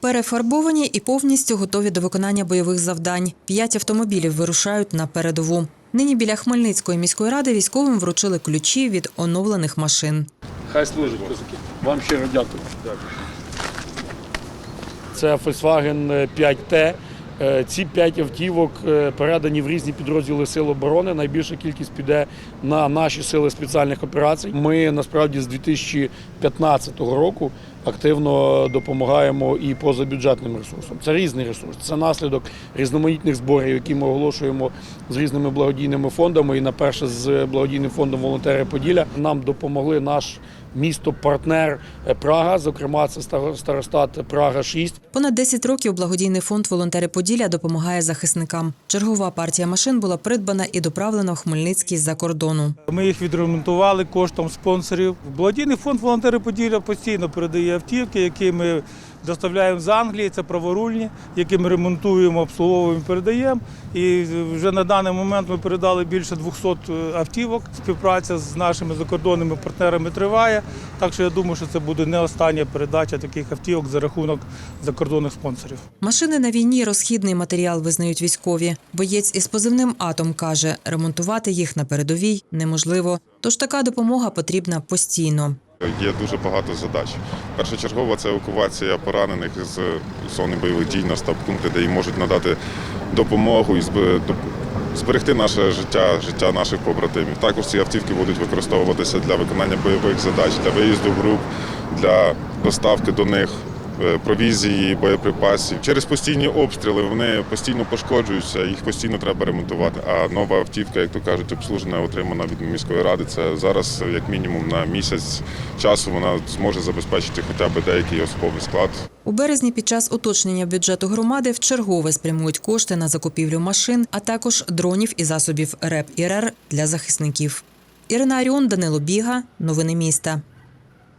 Перефарбовані і повністю готові до виконання бойових завдань. П'ять автомобілів вирушають на передову. Нині біля Хмельницької міської ради військовим вручили ключі від оновлених машин. Хай служить козаки. Вам щиро дякую. Це Volkswagen 5T. Е, Ці п'ять автівок е, передані в різні підрозділи Сил оборони. Найбільша кількість піде на наші сили спеціальних операцій. Ми насправді з 2015 року активно допомагаємо і позабюджетним ресурсам. Це різний ресурс. Це наслідок різноманітних зборів, які ми оголошуємо з різними благодійними фондами. І на перше з благодійним фондом Волонтери Поділля нам допомогли наш місто-партнер е, Прага. Зокрема, це стар- старостат Прага 6 Понад 10 років благодійний фонд Волонтери Поділля допомагає захисникам. Чергова партія машин була придбана і доправлена в Хмельницький з-за кордону. Ми їх відремонтували коштом спонсорів. Благодійний фонд волонтери Поділля постійно передає автівки, які ми доставляємо з Англії. Це праворульні, які ми ремонтуємо, обслуговуємо, передаємо. І вже на даний момент ми передали більше 200 автівок. Співпраця з нашими закордонними партнерами триває. Так що я думаю, що це буде не остання передача таких автівок за рахунок закордонних спонсорів. Машини на війні розхідний матеріал визнають військові. Боєць із позивним Атом каже, ремонтувати їх на передовій неможливо. Тож така допомога потрібна постійно. Є дуже багато задач. Першочергова це евакуація поранених з зони бойових дій на стаб-пункти, де їм можуть надати допомогу і зберегти наше життя, життя наших побратимів. Також ці автівки будуть використовуватися для виконання бойових задач, для виїзду груп, для доставки до них провізії, боєприпасів. Через постійні обстріли вони постійно пошкоджуються, їх постійно треба ремонтувати. А нова автівка, як то кажуть, обслужена, отримана від міської ради. Це зараз, як мінімум, на місяць часу вона зможе забезпечити хоча б деякий особовий склад. У березні під час уточнення бюджету громади вчергове спрямують кошти на закупівлю машин, а також дронів і засобів РЕП і РЕР для захисників. Ірина Аріон, Данило Біга. Новини міста.